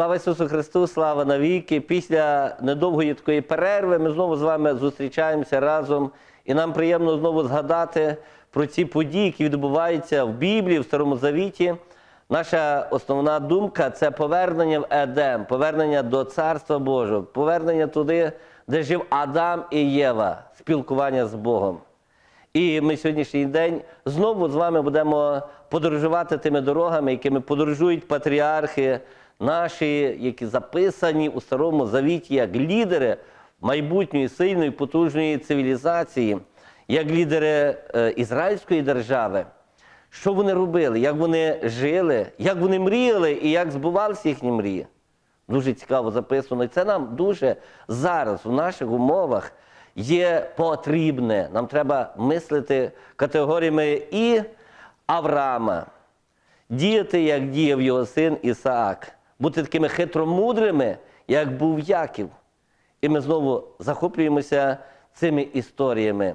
Слава Ісусу Христу, слава навіки. Після недовгої такої перерви ми знову з вами зустрічаємося разом, і нам приємно знову згадати про ці події, які відбуваються в Біблії, в Старому Завіті. Наша основна думка це повернення в Едем, повернення до Царства Божого, повернення туди, де жив Адам і Єва, спілкування з Богом. І ми сьогоднішній день знову з вами будемо подорожувати тими дорогами, якими подорожують патріархи наші, які записані у Старому Завіті як лідери майбутньої сильної, потужної цивілізації, як лідери е, ізраїльської держави. Що вони робили, як вони жили, як вони мріяли і як збувалися їхні мрії. Дуже цікаво записано. І це нам дуже зараз, у наших умовах, є потрібне. Нам треба мислити категоріями і Авраама, діяти, як діяв його син Ісаак, бути такими хитромудрими, як був Яків. І ми знову захоплюємося цими історіями.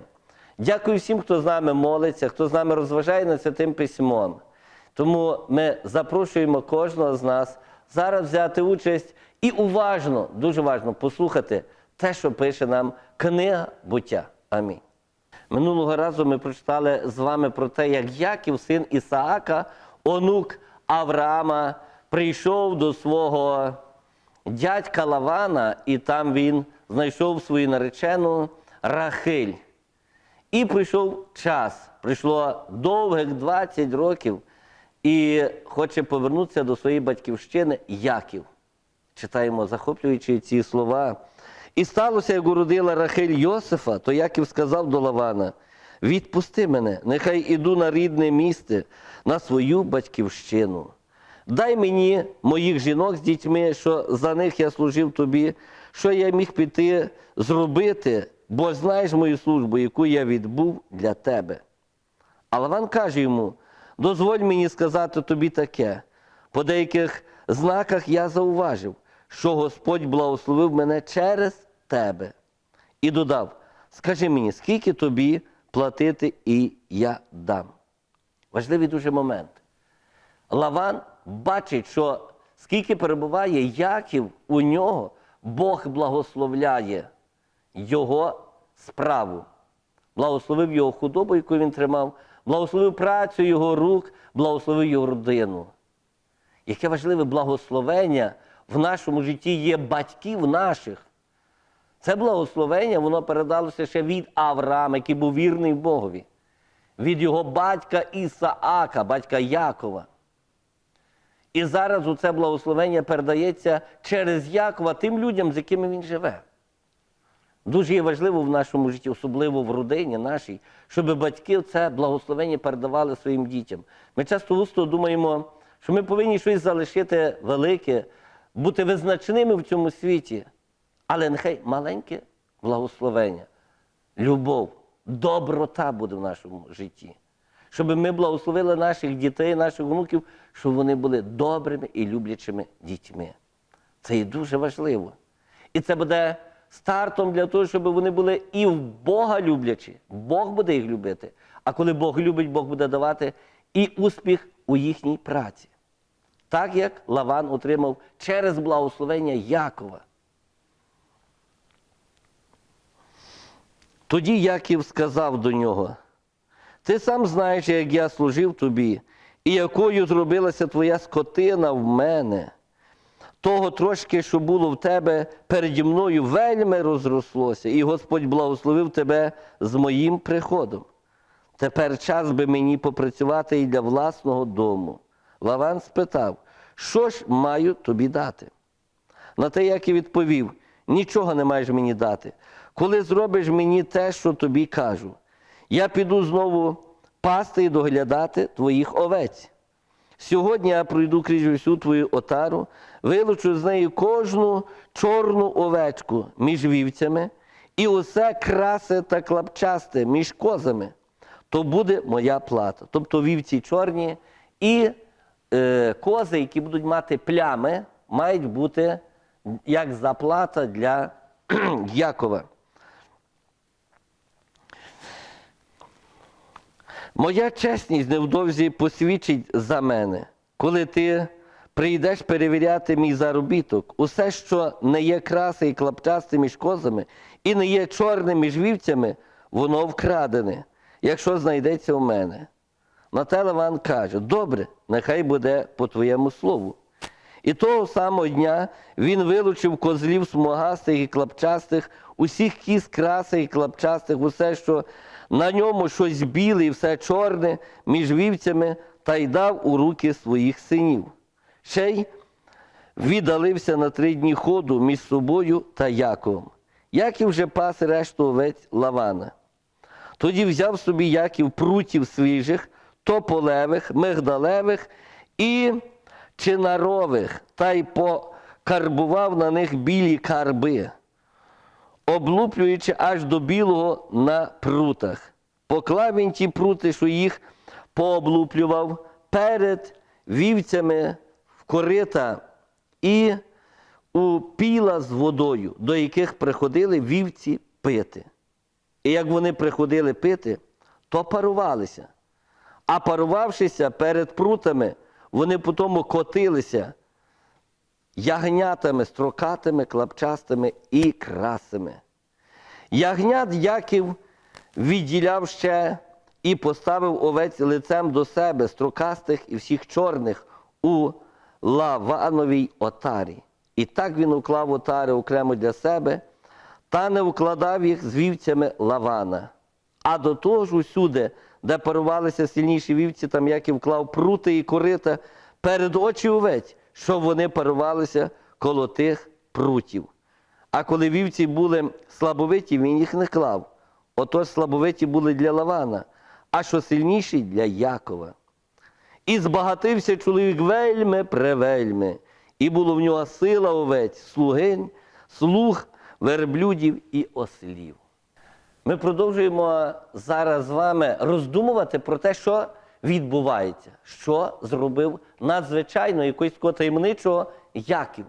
Дякую всім, хто з нами молиться, хто з нами розважає над святим письмом. Тому ми запрошуємо кожного з нас зараз взяти участь і уважно, дуже важно послухати те, що пише нам книга буття. Амінь. Минулого разу ми прочитали з вами про те, як Яків, син Ісаака, онук Авраама, прийшов до свого дядька Лавана, і там він знайшов свою наречену Рахиль. І прийшов час, прийшло довгих 20 років, і хоче повернутися до своєї батьківщини Яків. Читаємо, захоплюючи ці слова. І сталося, як уродила Рахиль Йосифа, то Яків сказав до Лавана: відпусти мене, нехай іду на рідне місце, на свою батьківщину. Дай мені моїх жінок з дітьми, що за них я служив тобі, що я міг піти зробити, бо знаєш мою службу, яку я відбув для тебе. А Лаван каже йому: дозволь мені сказати тобі таке. По деяких знаках я зауважив, що Господь благословив мене через тебе. І додав: скажи мені, скільки тобі платити, і я дам. Важливий дуже момент. Лаван бачить, що скільки перебуває Яків у нього, Бог благословляє його справу. Благословив його худобу, яку він тримав, благословив працю його рук, благословив його родину. Яке важливе благословення в нашому житті є батьків наших. Це благословення, воно передалося ще від Авраама, який був вірний Богові, від його батька Ісаака, батька Якова. І зараз у це благословення передається через Якова тим людям, з якими він живе. Дуже є важливо в нашому житті, особливо в родині нашій, щоб батьки це благословення передавали своїм дітям. Ми часто густо думаємо, що ми повинні щось залишити велике, бути визначними в цьому світі. Але нехай маленьке благословення, любов, доброта буде в нашому житті. Щоб ми благословили наших дітей, наших внуків, щоб вони були добрими і люблячими дітьми. Це є дуже важливо. І це буде стартом для того, щоб вони були і в Бога люблячі. Бог буде їх любити. А коли Бог любить, Бог буде давати і успіх у їхній праці. Так як Лаван отримав через благословення Якова. Тоді Яків сказав до нього: Ти сам знаєш, як я служив тобі, і якою зробилася твоя скотина в мене. Того трошки, що було в тебе переді мною, вельми розрослося, і Господь благословив тебе з моїм приходом. Тепер час би мені попрацювати і для власного дому. Лаван спитав, що ж маю тобі дати? На те, як і відповів, нічого не маєш мені дати. Коли зробиш мені те, що тобі кажу, я піду знову пасти і доглядати твоїх овець. Сьогодні я пройду крізь усю твою отару, вилучу з неї кожну чорну овечку між вівцями, і усе красе та клапчасте між козами. То буде моя плата. Тобто вівці чорні і е, кози, які будуть мати плями, мають бути як заплата для Якова. Моя чесність невдовзі посвідчить за мене, коли ти прийдеш перевіряти мій заробіток, усе, що не є краси і клапчасти між козами, і не є чорним між вівцями, воно вкрадене, якщо знайдеться у мене. На те Лаван каже: Добре, нехай буде по твоєму слову. І того самого дня він вилучив козлів смугастих і клапчастих, усіх кіз красих і клапчастих, усе, що на ньому щось біле і все чорне між вівцями, та й дав у руки своїх синів. Ще й віддалився на три дні ходу між собою та Яковом. Яків вже пас решту овець Лавана. Тоді взяв собі Яків прутів свіжих, тополевих, мигдалевих і чинарових, та й покарбував на них білі карби, облуплюючи аж до білого на прутах. Поклав він ті прути, що їх пооблуплював перед вівцями в корита і у піла з водою, до яких приходили вівці пити. І як вони приходили пити, то парувалися. А парувавшися перед прутами, вони потім котилися ягнятами строкатими, клапчастими і красими. Ягнят Яків відділяв ще і поставив овець лицем до себе, строкастих і всіх чорних у лавановій отарі. І так він уклав отари окремо для себе, та не укладав їх з вівцями лавана. А до того ж усюди, де парувалися сильніші вівці, там Яків клав прути і корита перед очі овець, щоб вони парувалися коло тих прутів. А коли вівці були слабовиті, він їх не клав. Отож слабовиті були для Лавана, а що сильніші для Якова. І збагатився чоловік вельми превельми, і було в нього сила овець, слугинь, слуг, верблюдів і ослів. Ми продовжуємо зараз з вами роздумувати про те, що відбувається, що зробив надзвичайно якогось такого таємничого Яків.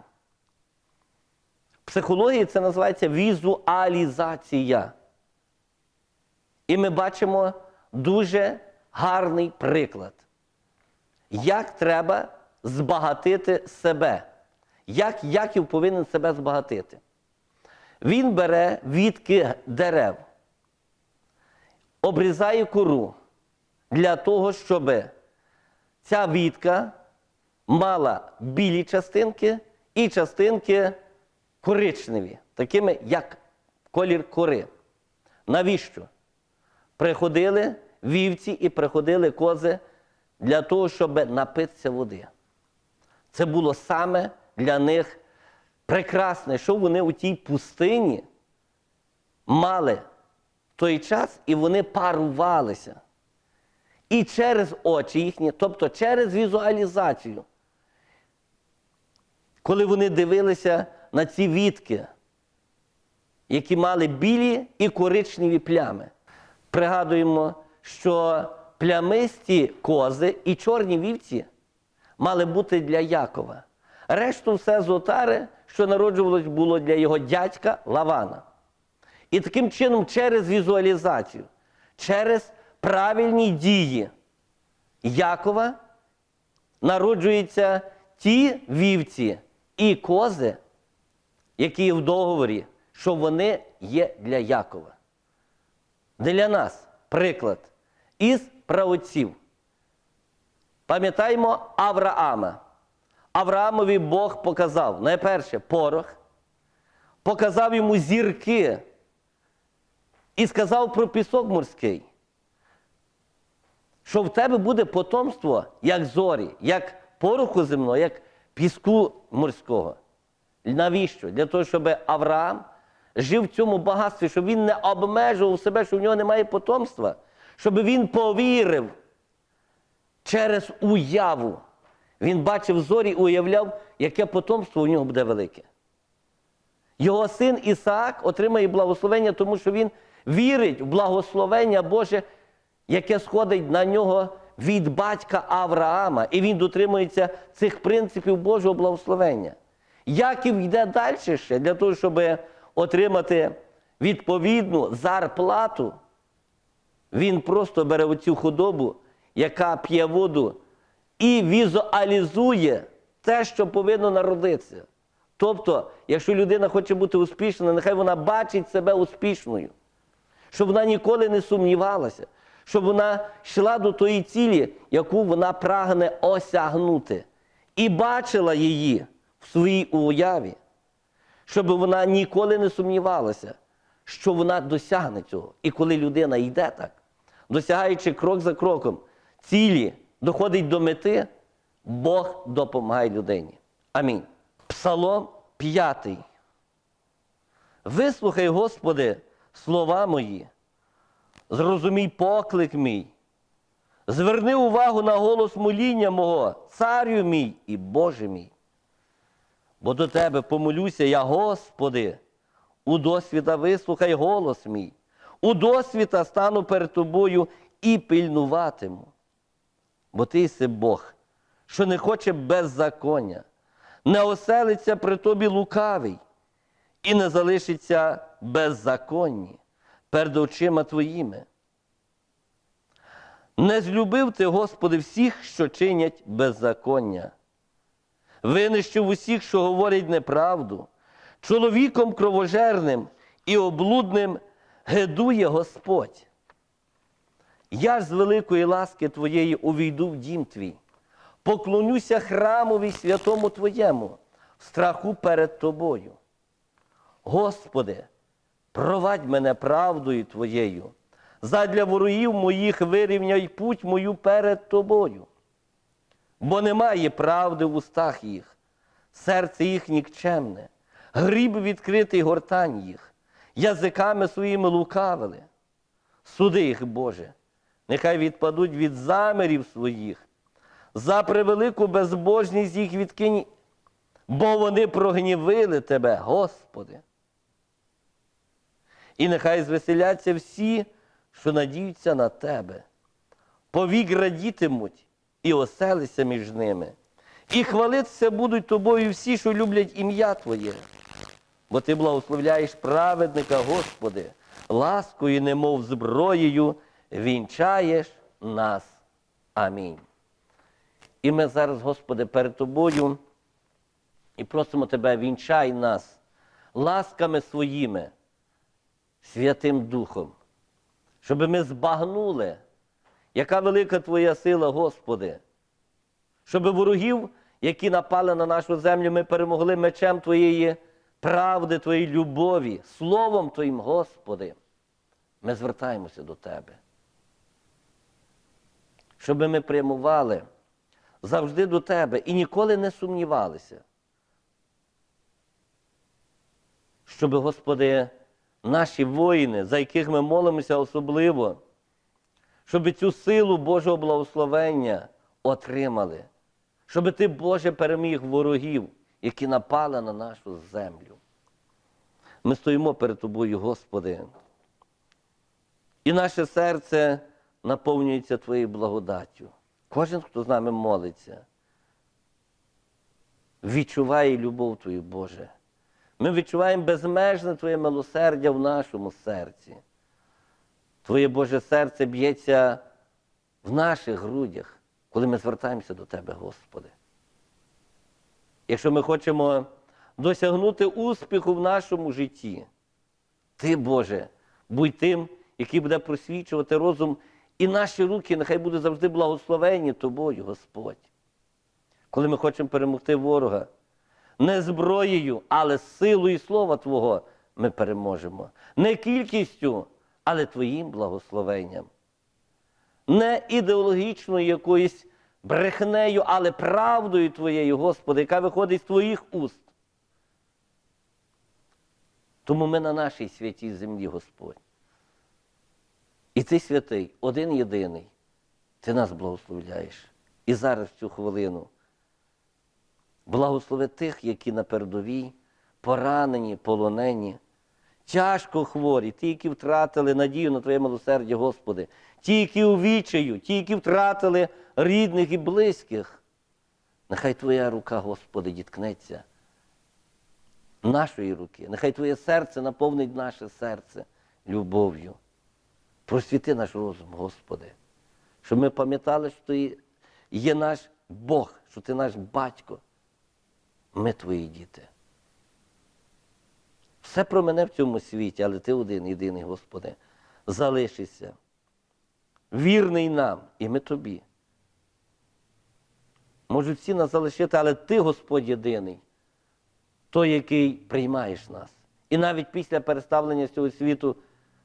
В психології це називається візуалізація. І ми бачимо дуже гарний приклад, як треба збагатити себе, як Яків повинен себе збагатити. Він бере відки дерев, обрізає кору для того, щоб ця вітка мала білі частинки і частинки коричневі, такими, як колір кори. Навіщо? Приходили вівці і приходили кози для того, щоб напитися води. Це було саме для них прекрасне, що вони у тій пустині мали в той час, і вони парувалися. І через очі їхні, тобто через візуалізацію. Коли вони дивилися на ці вітки, які мали білі і коричневі плями. Пригадуємо, що плямисті кози і чорні вівці мали бути для Якова. Решту все з що народжувалось, було для його дядька Лавана. І таким чином, через візуалізацію, через правильні дії Якова народжуються ті вівці і кози, які є в договорі, що вони є для Якова. Для нас приклад із праотців. Пам'ятаємо Авраама. Авраамові Бог показав найперше порох, показав йому зірки і сказав про пісок морський, що в тебе буде потомство, як зорі, як пороху земного, як піску морського. Навіщо? Для того, щоб Авраам жив в цьому багатстві, щоб він не обмежував себе, що в нього немає потомства, щоб він повірив через уяву. Він бачив зорі і уявляв, яке потомство у нього буде велике. Його син Ісаак отримає благословення, тому що він вірить в благословення Боже, яке сходить на нього від батька Авраама. І він дотримується цих принципів Божого благословення. Яків йде далі ще для того, щоб отримати відповідну зарплату. Він просто бере оцю худобу, яка п'є воду, і візуалізує те, що повинно народитися. Тобто, якщо людина хоче бути успішною, нехай вона бачить себе успішною, щоб вона ніколи не сумнівалася, щоб вона йшла до тої цілі, яку вона прагне осягнути, і бачила її в своїй уяві, щоб вона ніколи не сумнівалася, що вона досягне цього. І коли людина йде так, досягаючи крок за кроком цілі, доходить до мети, Бог допомагає людині. Амінь. Псалом 5. Вислухай, Господи, слова мої, зрозумій поклик мій, зверни увагу на голос моління мого, царю мій і Боже мій. Бо до Тебе помолюся я, Господи, у досвіта вислухай голос мій, у досвіта стану перед Тобою і пильнуватиму. Бо Ти єси Бог, що не хоче беззаконня, не оселиться при тобі лукавий і не залишиться беззаконні перед очима твоїми. Не злюбив ти, Господи, всіх, що чинять беззаконня. Винищив усіх, що говорять неправду, чоловіком кровожерним і облудним гедує Господь. Я ж з великої ласки Твоєї увійду в дім твій, поклонюся храмові святому Твоєму, в страху перед Тобою. Господи, провадь мене правдою Твоєю, задля ворогів моїх вирівняй путь мою перед Тобою. Бо немає правди в устах їх, серце їх нікчемне, гріб відкритий гортань їх, язиками своїми лукавили. Суди їх, Боже, нехай відпадуть від замірів своїх, за превелику безбожність їх відкинь, бо вони прогнівили Тебе, Господи. І нехай звеселяться всі, що надіються на Тебе. Повік радітимуть і оселися між ними. І хвалитися будуть тобою всі, що люблять ім'я Твоє. Бо ти благословляєш праведника, Господи, ласкою, немов зброєю, вінчаєш нас. Амінь. І ми зараз, Господи, перед Тобою і просимо Тебе, вінчай нас ласками своїми, Святим Духом, щоб ми збагнули, яка велика Твоя сила, Господи, щоб ворогів, які напали на нашу землю, ми перемогли мечем Твоєї правди, Твоєї любові, Словом Твоїм, Господи. Ми звертаємося до Тебе. Щоб ми прямували завжди до Тебе і ніколи не сумнівалися. Щоб, Господи, наші воїни, за яких ми молимося особливо, щоб цю силу Божого благословення отримали, щоб Ти, Боже, переміг ворогів, які напали на нашу землю. Ми стоїмо перед Тобою, Господи, і наше серце наповнюється Твоєю благодаттю. Кожен, хто з нами молиться, відчуває любов Твою, Боже. Ми відчуваємо безмежне Твоє милосердя в нашому серці. Твоє Боже серце б'ється в наших грудях, коли ми звертаємося до Тебе, Господи. Якщо ми хочемо досягнути успіху в нашому житті, Ти, Боже, будь тим, який буде просвічувати розум, і наші руки нехай будуть завжди благословені Тобою, Господь. Коли ми хочемо перемогти ворога, не зброєю, але силою слова Твого ми переможемо. Не кількістю, але Твоїм благословенням. Не ідеологічною якоюсь брехнею, але правдою Твоєю, Господи, яка виходить з Твоїх уст. Тому ми на нашій святій землі, Господь. І ти святий, один єдиний, ти нас благословляєш. І зараз в цю хвилину. Благослови тих, які на передовій, поранені, полонені, тяжко хворі, ті, які втратили надію на Твоє милосердя, Господи, ті, які увічаю, ті, які втратили рідних і близьких. Нехай Твоя рука, Господи, діткнеться нашої руки. Нехай Твоє серце наповнить наше серце любов'ю. Просвіти наш розум, Господи, щоб ми пам'ятали, що Ти є наш Бог, що Ти наш батько, ми твої діти. Все про мене в цьому світі, але ти один, єдиний, Господи, залишися. Вірний нам, і ми тобі. Можуть всі нас залишити, але ти, Господь, єдиний, той, який приймаєш нас. І навіть після переставлення цього світу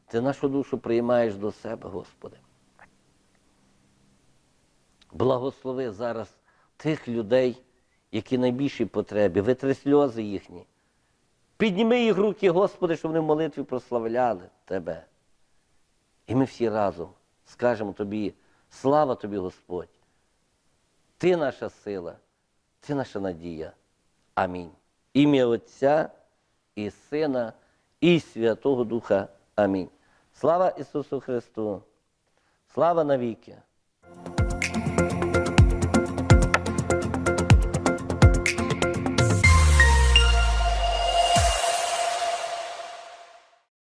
ти нашу душу приймаєш до себе, Господи. Благослови зараз тих людей, які найбільші потребі, витри сльози їхні. Підніми їх руки, Господи, щоб вони в молитві прославляли Тебе. І ми всі разом скажемо Тобі, слава Тобі, Господь. Ти наша сила, Ти наша надія. Амінь. Ім'я Отця і Сина, і Святого Духа. Амінь. Слава Ісусу Христу! Слава навіки!